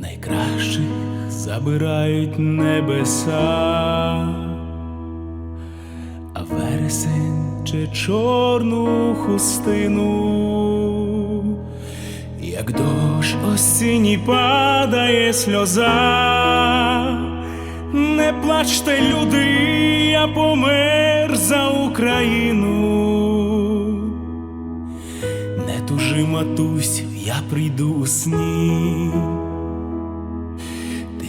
найкращих забирають небеса, а вересень чи чорну хустину, як дощ осінній падає сльоза, не плачте, люди, я помер за Україну. Матусю, я прийду у сні.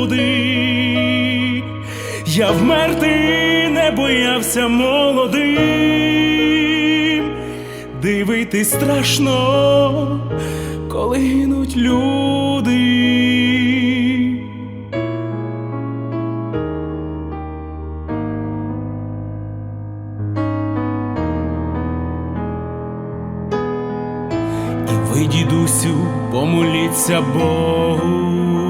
груди. Я вмерти не боявся молодим, дивитись страшно, коли гинуть люди. Дідусю, помоліться Богу,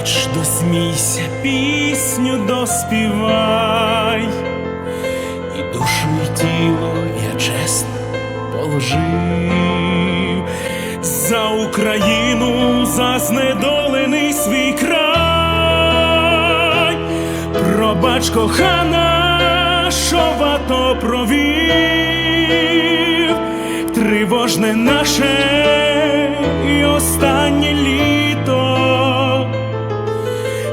Доплач, досмійся, пісню доспівай, і душу, і тіло я чесно положив. За Україну, за знедолений свій край, пробач кохана, що в АТО провів, тривожне наше і останнє літо.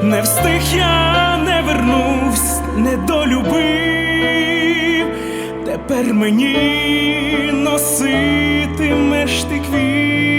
Не встиг я, не вернусь, не долюбив, тепер мені носитимеш ти квіт.